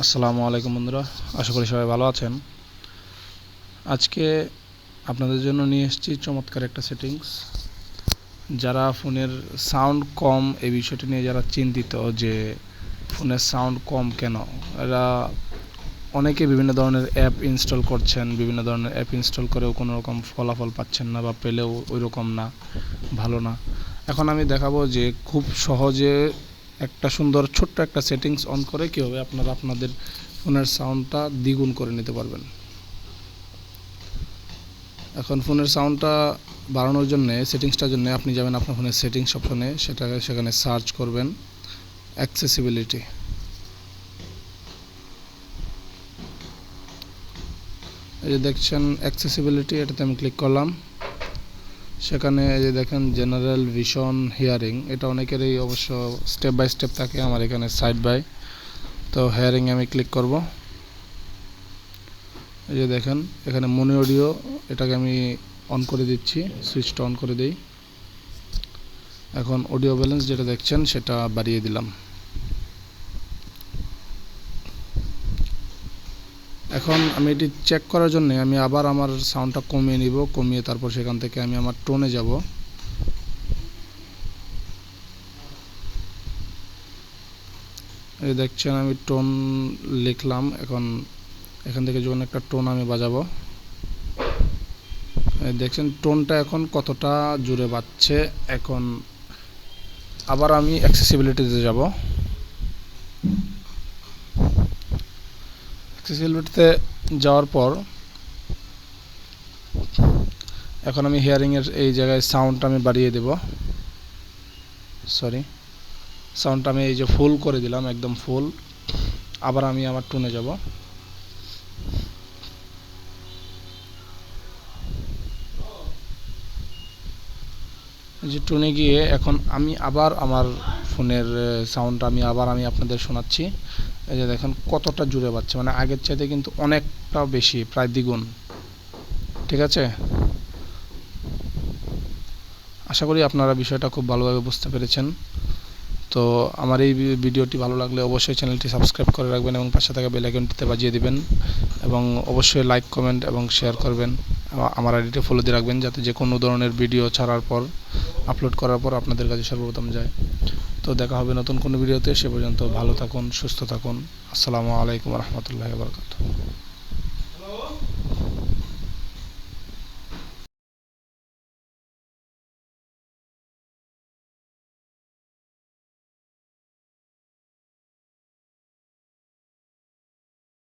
আসসালামু আলাইকুম বন্ধুরা, আশা করি সবাই ভালো আছেন। আজকে আপনাদের জন্য নিয়ে এসেছি চমৎকার একটা সেটিংস যারা ফোনের সাউন্ড কম, এই বিষয়টি নিয়ে যারা চিন্তিত যে ফোনের সাউন্ড কম কেন, এরা অনেকে বিভিন্ন ধরনের অ্যাপ ইনস্টল করছেন, বিভিন্ন ধরনের অ্যাপ ইনস্টল করেও কোনো রকম ফলাফল পাচ্ছেন না বা পেলেও ওই রকম না, ভালো না। এখন আমি দেখাবো যে খুব সহজে একটা সুন্দর ছোট্ট একটা সেটিংস অন করে কীভাবে আপনারা আপনাদের ফোনের সাউন্ডটা দ্বিগুণ করে নিতে পারবেন। এখন ফোনের সাউন্ডটা বাড়ানোর জন্য সেটিংসটার জন্য আপনি যাবেন আপনার ফোনের সেটিংস অপশনে সেটা সেখানে সার্চ করবেন অ্যাক্সেসিবিলিটি এই যে দেখছেন অ্যাক্সেসিবিলিটি এটাতে আমি ক্লিক করলাম। সেখানে যে দেখেন জেনারেল ভিশন হিয়ারিং এটা অনেকেরই অবশ্য স্টেপ বাই স্টেপ থাকে, আমার এখানে সাইড বাই তো হেয়ারিং আমি ক্লিক করব। এই যে দেখেন, এখানে মনি অডিও এটাকে আমি অন করে দিচ্ছি সুইচটা অন করে দিই। এখন অডিও ব্যালেন্স যেটা দেখছেন, সেটা বাড়িয়ে দিলাম। এখন আমি এটি চেক করার জন্য আমি আবার আমার সাউন্ডটা কমিয়ে নিব, কমিয়ে তারপর সেখান থেকে আমি আমার টোনে যাব। এই দেখছেন আমি টোন লিখলাম, এখন এখান থেকে যখন একটা টোন আমি বাজাবো দেখছেন টোনটা এখন কতটা জুড়ে বাজছে, এখন আবার আমি অ্যাক্সেসিবিলিটিতে যাব। অ্যাক্সেসিবিলিটিতে যাওয়ার পর, এখন আমি হিয়ারিংয়ের এই জায়গায় সাউন্ডটা আমি বাড়িয়ে দেব। সরি সাউন্ডটা আমি এই যে ফুল করে দিলাম, একদম ফুল আবার আমি আমার টুনে যাব। যে টুনে গিয়ে এখন আমি আবার আমার ফোনের সাউন্ডটা আমি, আবার আমি আপনাদের শোনাচ্ছি। এই যে দেখেন কতটা জুড়ে পাচ্ছে মানে আগের চাইতে কিন্তু অনেকটা বেশি, প্রায় দ্বিগুণ। ঠিক আছে? আশা করি আপনারা বিষয়টা খুব ভালোভাবে বুঝতে পেরেছেন। তো আমার এই ভিডিওটি ভালো লাগলে অবশ্যই চ্যানেলটি সাবস্ক্রাইব করে রাখবেন এবং পাশে থাকা আইকনটিতে বাজিয়ে দিবেন এবং অবশ্যই লাইক, কমেন্ট এবং শেয়ার করবেন। আমার আইডিটি ফলো দিয়ে রাখবেন যাতে যে কোনো ধরনের ভিডিও ছাড়ার পর আপলোড করার পর আপনাদের কাছে সর্বপ্রথম যায়। তো দেখা হবে নতুন কোনো ভিডিওতে। সে পর্যন্ত ভালো থাকুন, সুস্থ থাকুন। আসসালামু আলাইকুম রহমতুল্লাহ বরকাত